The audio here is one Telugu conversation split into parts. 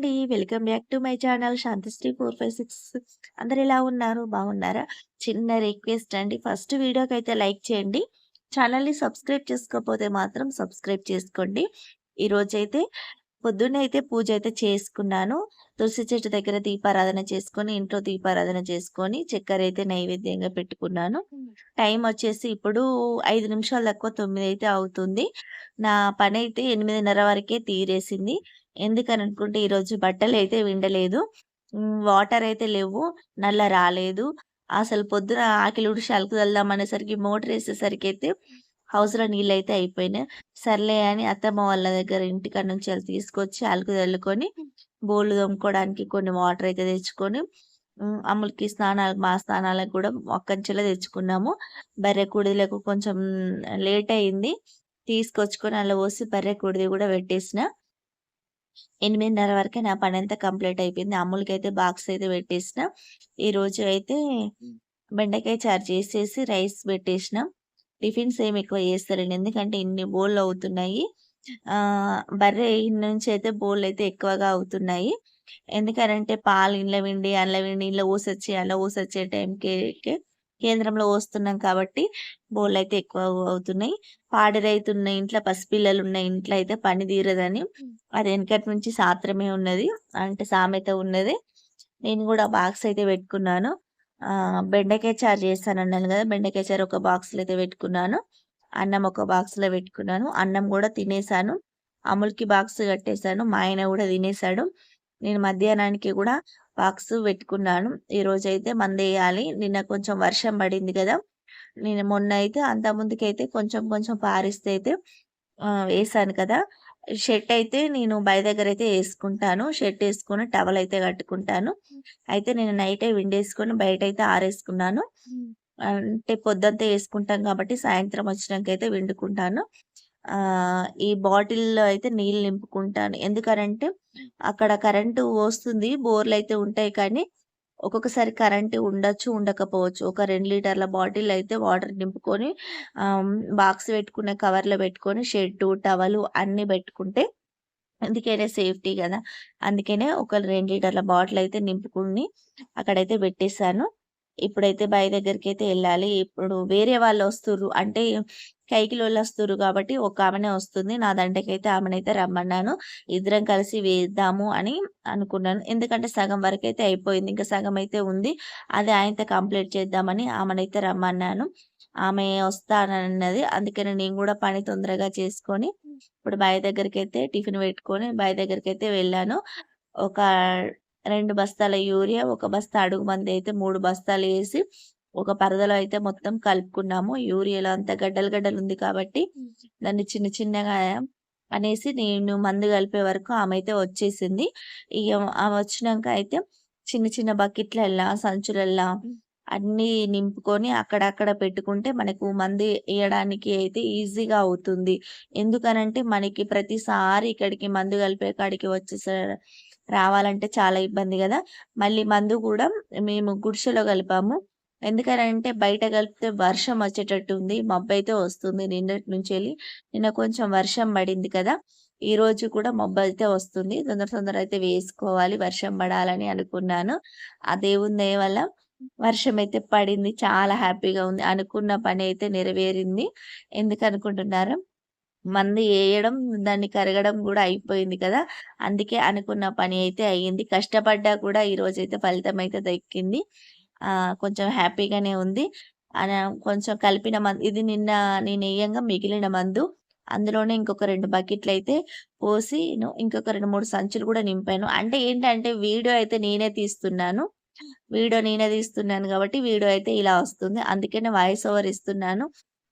అండి. Welcome back to my channel Shantisri 456 అందరూ ఎలా ఉన్నారు? బాగున్నారా? చిన్న రిక్వెస్ట్ అండి. ఫస్ట్ వీడియోకి అయితే లైక్ చేయండి. ఛానల్‌ని సబ్స్క్రైబ్ చేసుకోకపోతే మాత్రం సబ్స్క్రైబ్ చేసుకోండి. ఈరోజైతే పొద్దున్నే అయితే పూజ అయితే చేసుకున్నాను. తులసి చెట్టు దగ్గర దీపారాధన చేసుకొని, ఇంట్లో దీపారాధన చేసుకొని, చక్కెర అయితే నైవేద్యంగా పెట్టుకున్నాను. టైం వచ్చేసి ఇప్పుడు ఐదు నిమిషాలు తక్కువ తొమ్మిది అయితే అవుతుంది. నా పని అయితే ఎనిమిదిన్నర వరకే తీరేసింది. ఎందుకని అనుకుంటే ఈరోజు బట్టలు అయితే విండలేదు. వాటర్ అయితే లేవు. నల్లా రాలేదు. అసలు పొద్దున ఆకిలి ఉడిసి అలుకు చల్లుదాం అనేసరికి మోటర్ అయితే హౌస్‌లో నీళ్ళు అయితే అయిపోయినాయి. సర్లే అని అత్తమ్మ వాళ్ళ దగ్గర ఇంటికాడ నుంచి అది తీసుకొచ్చి అలుకు చల్లుకొని, బోళ్ళు తోముకోవడానికి కొన్ని వాటర్ అయితే తెచ్చుకొని, అమ్ములకి స్నానాలు మా స్నానాలకు కూడా అక్కడినుంచెల్లే తెచ్చుకున్నాము. బర్రె కుడిలకు కొంచెం లేట్ అయింది. తీసుకొచ్చుకొని అందులో పోసి బర్రె కుడిది కూడా పెట్టేసిన. 8:30 వరకే నా పనంతా కంప్లీట్ అయిపోయింది. అమ్ములకైతే బాక్స్ అయితే పెట్టేసిన. ఈరోజు అయితే బెండకాయ చారు చేసేసి రైస్ పెట్టేసినాం. టిఫిన్స్ ఏమి ఎక్కువ చేస్తలేను. ఎందుకంటే ఇన్ని బోళ్ళు అవుతున్నాయి. బర్రె నుంచి అయితే బోళ్ళైతే ఎక్కువగా అవుతున్నాయి. ఎందుకనంటే పాలు ఇండ్ల విండి, అందులో విండి, ఇండ్ల పోసొచ్చి, అందులో పోసొచ్చే టైంకి కేంద్రంలో పోస్తున్నాం కాబట్టి బోళ్ళైతే ఎక్కువ అవుతున్నాయి. పాడి రైతున్న ఇంట్లో పసిపిల్లలున్న ఇంట్లో అయితే పని తీరదని అది వెనకటి నుంచి సాత్రమే ఉన్నది. అంటే సామెత ఉన్నది. నేను కూడా బాక్స్ అయితే పెట్టుకున్నాను. బెండకాయ చారు చేస్తానన్నాను కదా! బెండకాయ చారు ఒక బాక్స్‌లో అయితే పెట్టుకున్నాను. అన్నం ఒక బాక్స్‌లో పెట్టుకున్నాను. అన్నం కూడా తినేసాను. అమ్ములకి బాక్స్ కట్టేసాను. మా ఆయన కూడా తినేసాడు. నేను మధ్యాహ్నానికి కూడా బాక్స్ పెట్టుకున్నాను. ఈరోజైతే మందేయాలి. నిన్న కొంచెం వర్షం పడింది కదా! నేను మొన్న అయితే అంతకుముందుకైతే కొంచెం కొంచెం పారిస్తే అయితే వేసాను కదా! షర్ట్ అయితే నేను బావి దగ్గర అయితే ఏసుకుంటాను. షర్ట్ ఏసుకొని టవల్ అయితే కట్టుకుంటాను. అయితే నేను నైటే విండేసుకొని బయటైతే ఆరేసుకున్నాను. అంటే పొద్దంతా ఏసుకుంటాం కాబట్టి సాయంత్రం వచ్చినంకైతే విండుకుంటాను. ఈ బాటిల్‌లో అయితే నీళ్ళు నింపుకుంటాను. ఎందుకనంటే అక్కడ కరెంటు వస్తుంది. బోర్లు అయితే ఉంటాయి కానీ ఒక్కొక్కసారి కరెంటు ఉండొచ్చు, ఉండకపోవచ్చు. ఒక రెండు లీటర్ల బాటిల్ అయితే వాటర్ నింపుకొని బాక్స్ పెట్టుకునే కవర్‌లో పెట్టుకొని షెడ్ టవలు అన్నీ పెట్టుకుంటే ఎందుకైనా సేఫ్టీ కదా! అందుకనే ఒక రెండు లీటర్ల బాటిల్ అయితే నింపుకుని అక్కడైతే పెట్టేసాను. ఇప్పుడైతే బై దగ్గరికి అయితే వెళ్ళాలి ఇప్పుడు వేరే వాళ్ళు వస్తుర్రు. అంటే కైకిలోళ్ళు వస్తుర్రు కాబట్టి ఒక ఆమెనే వస్తుంది. నా దంటకైతే ఆమెనైతే రమ్మన్నాను. ఇద్దరం కలిసి వేద్దాము అని అనుకున్నాను. ఎందుకంటే సగం వరకు అయితే అయిపోయింది. ఇంకా సగం అయితే ఉంది. అది ఆయనతో కంప్లీట్ చేద్దామని ఆమెనైతే రమ్మన్నాను. ఆమె వస్తానన్నది. అందుకని నేను కూడా పని తొందరగా చేసుకొని ఇప్పుడు బై దగ్గరికి అయితే టిఫిన్ పెట్టుకొని బయ్ దగ్గరికి అయితే వెళ్ళాను. ఒక రెండు బస్తాల యూరియా, ఒక బస్తా అడుగు మంది అయితే మూడు బస్తాలు వేసి ఒక పరదలో అయితే మొత్తం కలుపుకున్నాము. యూరియాలో అంతా గడ్డలు గడ్డలు ఉంది కాబట్టి దాన్ని చిన్న చిన్నగా అనేసి నేను మందు కలిపే వరకు ఆమె అయితే వచ్చేసింది. ఇక ఆమె వచ్చినాక అయితే చిన్న చిన్న బకెట్లల్లా, సంచులల్లా అన్నీ నింపుకొని అక్కడక్కడ పెట్టుకుంటే మనకు మందు వేయడానికి అయితే ఈజీగా అవుతుంది. ఎందుకనంటే మనకి ప్రతిసారి ఇక్కడికి మందు కలిపే కాడికి వచ్చేసరి రావాలంటే చాలా ఇబ్బంది కదా! మళ్ళీ మందు కూడా మేము గుడిసెలో కలిపాము. ఎందుకనంటే బయట కలిపితే వర్షం వచ్చేటట్టు ఉంది. మబ్బైతే వస్తుంది నిన్నటి నుంచి వెళ్ళి నిన్న కొంచెం వర్షం పడింది కదా! ఈరోజు కూడా మబ్బైతే వస్తుంది. తొందర తొందర అయితే వేసుకోవాలి. వర్షం పడాలని అనుకున్నాను. ఆ దేవుని దయ వల్ల వర్షం అయితే పడింది. చాలా హ్యాపీగా ఉంది. అనుకున్న పని అయితే నెరవేరింది. ఎందుకనుకుంటున్నారా? మందు వేయడం దాన్ని కరగడం కూడా అయిపోయింది కదా! అందుకే అనుకున్న పని అయితే అయ్యింది. కష్టపడ్డా కూడా ఈరోజు అయితే ఫలితం అయితే దక్కింది. కొంచెం హ్యాపీగానే ఉంది. ఆ కొంచెం కలిపిన మందు ఇది నిన్న నేను వేయంగా మిగిలిన మందు. అందులోనే ఇంకొక రెండు బకెట్లు అయితే పోసి ఇంకొక 2, 3 సంచులు కూడా నింపాను. అంటే ఏంటంటే వీడియో అయితే నేనే తీస్తున్నాను. వీడియో నేనే తీస్తున్నాను కాబట్టి వీడియో అయితే ఇలా వస్తుంది. అందుకనే వాయిస్ ఓవర్ ఇస్తున్నాను.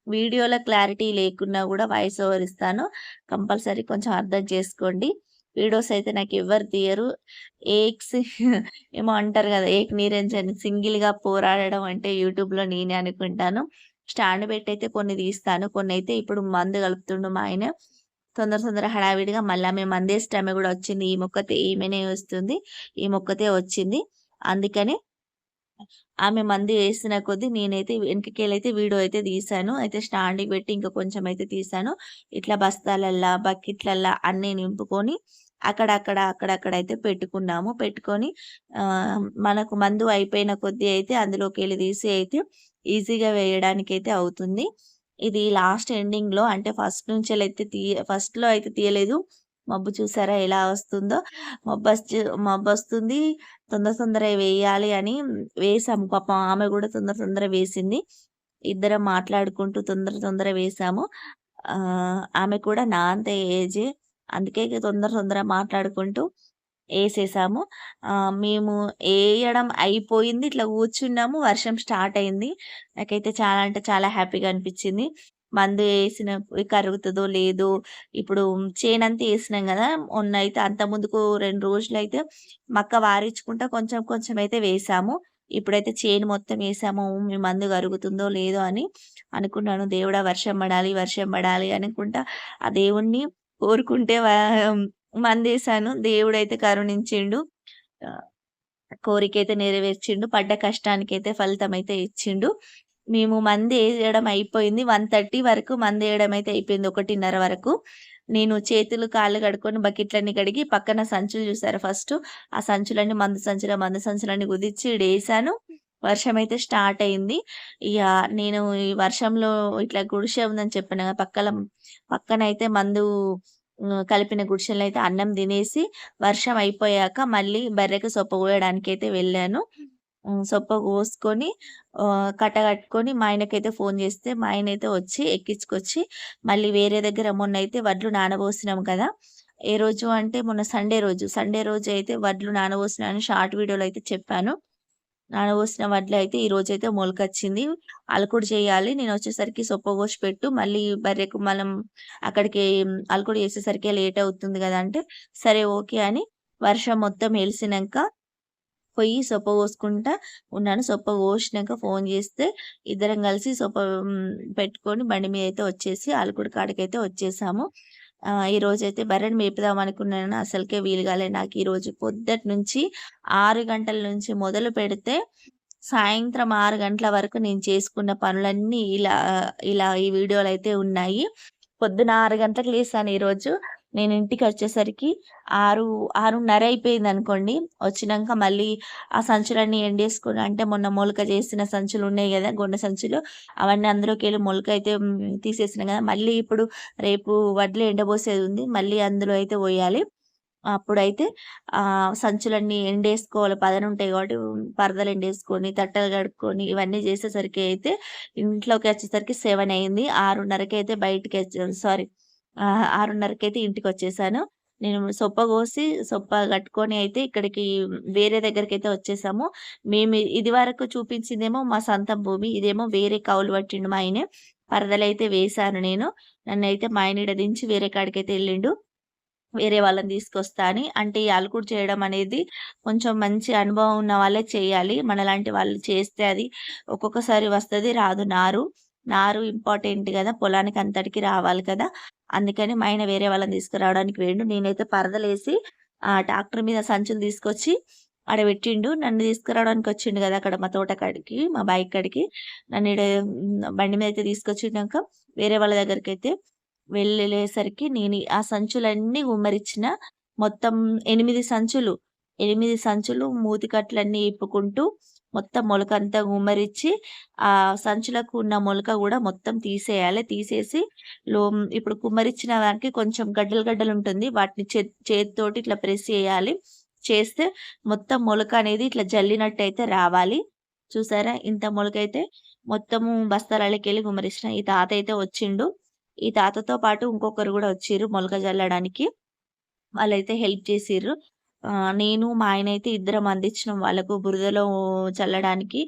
వీడియోలో క్లారిటీ లేకున్నా కూడా వాయిస్ ఓవర్ ఇస్తాను. కంపల్సరీ కొంచెం అర్థం చేసుకోండి. వీడియోస్ అయితే నాకు ఎవ్వరు తీయరు. ఏక్స్ ఏమో అంటారు కదా! ఏక్ నీరంజన్ సింగిల్‌గా పోరాడడం అంటే యూట్యూబ్‌లో నేనే అనుకుంటాను. స్టాండ్ పెట్టయితే కొన్ని తీస్తాను. కొన్ని అయితే ఇప్పుడు మందు కలుపుతుండు మా ఆయన. తొందర తొందర హడావిడిగా మళ్ళీ మేము మందేసే ఆమె కూడా వచ్చింది. ఈ మొక్కతే ఈమెనే వస్తుంది. ఈ మొక్కతే వచ్చింది. అందుకని ఆమె మందు వేసిన కొద్దీ నేనైతే వెనకకెళ్ళైతే వీడియో అయితే తీశాను. అయితే స్టాండింగ్ పెట్టి ఇంకా కొంచెం అయితే తీసాను ఇట్లా బస్తాలల్లా, బకెట్లల్లా అన్నీ నింపుకొని అక్కడక్కడ, అయితే పెట్టుకున్నాము. పెట్టుకొని మనకు మందు అయిపోయిన కొద్దీ అయితే అందులోకి వెళ్ళి తీసి అయితే ఈజీగా వేయడానికి అయితే అవుతుంది. ఇది లాస్ట్ ఎండింగ్‌లో అంటే ఫస్ట్ నుంచి అయితే తీయ ఫస్ట్‌లో అయితే తీయలేదు. మబ్బు చూసారా ఎలా వస్తుందో? మబ్బు మబ్బు వస్తుంది తొందర తొందరగా వేయాలి అని వేసాము. పాపం ఆమె కూడా తొందర తొందర వేసింది. ఇద్దరం మాట్లాడుకుంటూ తొందర తొందర వేసాము. ఆమె కూడా నా అంతే ఏజే. అందుకే తొందర తొందర తొందరగా మాట్లాడుకుంటూ వేసేసాము మేము వేయడం అయిపోయింది. ఇట్లా కూర్చున్నాము. వర్షం స్టార్ట్ అయింది. నాకైతే చాలా అంటే చాలా హ్యాపీగా అనిపించింది మందు వేసిన కరుగుతుందో లేదో ఇప్పుడు చేనంతా ఏసినాం గదా! మొన్నైతే అంతకుముందుకు 2 రోజులైతే మక్క వారించుకుంటా కొంచెం కొంచెం అయితే వేసాము. ఇప్పుడైతే చేను మొత్తం వేసాము మీ మందు కరుగుతుందో లేదో అని అనుకున్నాను. దేవుడా వర్షం పడాలి, వర్షం పడాలి అనుకుంటా ఆ దేవుడిని కోరుకుంటే మందేశాను దేవుడైతే కరుణించిండు. కోరికైతే నెరవేర్చిండు. పడ్డ కష్టానికైతే ఫలితం అయితే ఇచ్చిండు. మేము మంది వేయడం అయిపోయింది. 1:30 వరకు మందేయడం అయితే అయిపోయింది. 1:30 వరకు. నేను చేతులు, కాళ్ళు కడుక్కొని బకెట్లన్నీ కడిగి పక్కన సంచులు చూసారు ఫస్ట్ ఆ సంచులన్నీ మందు సంచుల మందు సంచులన్నీ కుదిచ్చి వర్షం అయితే స్టార్ట్ అయింది. ఇక నేను ఈ వర్షంలో ఇట్లా గుడిసె ఉందని చెప్పాను పక్కన పక్కన అయితే మందు కలిపిన గుడిసెలు అయితే అన్నం తినేసి వర్షం అయిపోయాక మళ్ళీ బర్రెకి సొప్ప కోయడానికైతే వెళ్ళాను. సొప్ప కోసుకొని కట్ట కట్టుకొని మా ఆయనకైతే ఫోన్ చేస్తే మా ఆయన అయితే వచ్చి ఎక్కించుకొచ్చి మళ్ళీ వేరే దగ్గర మొన్న అయితే వడ్లు నానబోసినాం కదా! ఏ రోజు అంటే మొన్న సండే రోజు. సండే రోజు అయితే వడ్లు నానబోసినాను షార్ట్ వీడియోలో అయితే చెప్పాను. నానబోసిన వడ్లు అయితే ఈ రోజు అయితే మొలకొచ్చింది. అలకుడు చేయాలి. నేను వచ్చేసరికి సొప్ప కోసి పెట్టు. మళ్ళీ బర్రెకు మనం అక్కడికి అలకుడు చేసేసరికి లేట్ అవుతుంది కదా అంటే సరే ఓకే అని వర్షం మొత్తం వెలిసినాక పొయ్యి సొప్ప కోసుకుంటా ఉన్నాను. సొప్ప కోసినాక ఫోన్ చేస్తే ఇద్దరం కలిసి సొప్ప పెట్టుకొని బండి మీద అయితే వచ్చేసి అలకుడు కాడికైతే వచ్చేసాము. ఈరోజు అయితే బర్రెని మేపుదాం అనుకున్నాను. అసలుకే వీలు కాలే నాకు ఈరోజు పొద్దటి నుంచి ఆరు గంటల నుంచి మొదలు పెడితే సాయంత్రం ఆరు గంటల వరకు నేను చేసుకున్న పనులన్నీ ఇలా ఇలా ఈ వీడియోలు అయితే ఉన్నాయి. పొద్దున ఆరు గంటలకు లేసాను ఈరోజు. నేను ఇంటికి వచ్చేసరికి ఆరు ఆరున్నర అయిపోయింది అనుకోండి వచ్చినాక మళ్ళీ ఆ సంచులన్నీ ఎండేసుకొని అంటే మొన్న మొలక చేసిన సంచులు ఉన్నాయి కదా గొండె సంచులు అవన్నీ అందులోకి వెళ్ళి మొలక అయితే తీసేసిన కదా మళ్ళీ ఇప్పుడు రేపు వడ్లు ఎండబోసేది ఉంది. మళ్ళీ అందులో అయితే పోయాలి. అప్పుడైతే ఆ సంచులన్నీ ఎండేసుకోవాలి. పదనుంటాయి కాబట్టి పరదలు ఎండేసుకొని, తట్టలు కడుక్కొని ఇవన్నీ చేసేసరికి అయితే ఇంట్లోకి వచ్చేసరికి సెవెన్ అయింది. 6:30కి అయితే బయటికొచ్చా సారీ ఆరున్నరకి అయితే ఇంటికి వచ్చేసాను నేను సొప్ప కోసి, సొప్ప కట్టుకొని అయితే ఇక్కడికి వేరే దగ్గరికి అయితే వచ్చేసాము. మేము ఇదివరకు చూపించిందేమో మా సొంత భూమి. ఇదేమో వేరే కౌలు పట్టిండు మా ఆయనే. పరదలైతే వేశాను నేను. నన్ను అయితే మా ఆయన దించి వేరే కాడికైతే వెళ్ళిండు వేరే వాళ్ళని తీసుకొస్తా అని. అంటే ఈ అలుకుడు చేయడం అనేది కొంచెం మంచి అనుభవం ఉన్న వాళ్ళే చేయాలి. మనలాంటి వాళ్ళు చేస్తే అది ఒక్కొక్కసారి వస్తుంది రాదు నారు. నారు ఇంపార్టెంట్ కదా పొలానికి అంతటికి రావాలి కదా! అందుకని మా ఆయన వేరే వాళ్ళని తీసుకురావడానికి వేండు నేనైతే పరదలేసి ఆ ట్రాక్టర్ మీద సంచులు తీసుకొచ్చి ఆడ పెట్టిండు. నన్ను తీసుకురావడానికి వచ్చిండు కదా అక్కడ మా తోట కాడికి, మా బైక్ కాడికి. నన్ను ఈడ బండి మీద అయితే తీసుకొచ్చినాక వేరే వాళ్ళ దగ్గరికి అయితే వెళ్ళేసరికి నేను ఆ సంచులన్నీ ఉమ్మరిచ్చిన మొత్తం ఎనిమిది సంచులు. ఎనిమిది సంచులు మూతికట్లన్నీ ఇప్పుకుంటూ మొత్తం మొలక అంతా గుమ్మరిచ్చి ఆ సంచులకు ఉన్న మొలక కూడా మొత్తం తీసేయాలి. తీసేసి లో ఇప్పుడు కుమ్మరిచ్చిన దానికి కొంచెం గడ్డలు గడ్డలు ఉంటుంది. వాటిని చేతితోటి ఇట్లా ప్రెస్ చేయాలి. చేస్తే మొత్తం మొలక అనేది ఇట్లా జల్లినట్టయితే రావాలి. చూసారా? ఇంత మొలక అయితే మొత్తము బస్తాలలోకెళ్ళి గుమ్మరించిన. ఈ తాత అయితే వచ్చిండు. ఈ తాతతో పాటు ఇంకొకరు కూడా వచ్చిర్రు మొలక జల్లడానికి. వాళ్ళైతే హెల్ప్ చేసిర్రు. నేను మా ఆయన అయితే ఇద్దరం అందించినాం వాళ్ళకు బురదలో చల్లడానికి.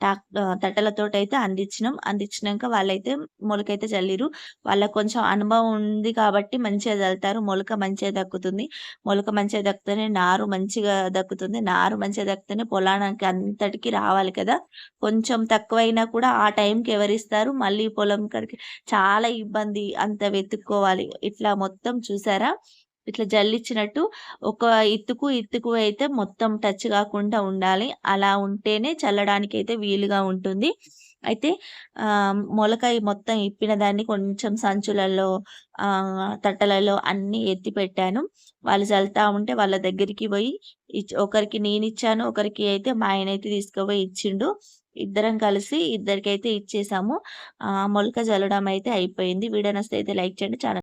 టాక్ తట్టలతోటైతే అందించినాం. అందించినాక వాళ్ళైతే మొలకైతే చల్లిరు వాళ్ళకి కొంచెం అనుభవం ఉంది కాబట్టి మంచిగా చల్లుతారు మొలక మంచిగా దక్కుతుంది. మొలక మంచిగా దక్కుతూనే నారు మంచిగా దక్కుతుంది. నారు మంచిగా దక్కుతూనే పొలానికి అంతటికి రావాలి కదా! కొంచెం తక్కువైనా కూడా ఆ టైంకి ఎవరిస్తారు? మళ్ళీ పొలం కడికి చాలా ఇబ్బంది. అంత వెతుక్కోవాలి. ఇట్లా మొత్తం చూసారా? ఇట్లా జల్లిచ్చినట్టు ఒక ఇత్తుకు, ఇత్తుకు అయితే మొత్తం టచ్ కాకుండా ఉండాలి. అలా ఉంటేనే చల్లడానికి అయితే వీలుగా ఉంటుంది. అయితే మొలక మొత్తం ఇప్పిన దాన్ని కొంచెం సంచులలో తట్టలలో అన్ని ఎత్తి పెట్టాను. వాళ్ళు చల్లుతా ఉంటే వాళ్ళ దగ్గరికి పోయి ఒకరికి నేను ఇచ్చాను ఒకరికి అయితే మా ఆయనైతే తీసుకుపోయి ఇచ్చిండు. ఇద్దరం కలిసి ఇద్దరికైతే ఇచ్చేసాము. మొలక జల్లడం అయితే అయిపోయింది. వీడియో నచ్చితే అయితే లైక్ చేయండి. ఛానల్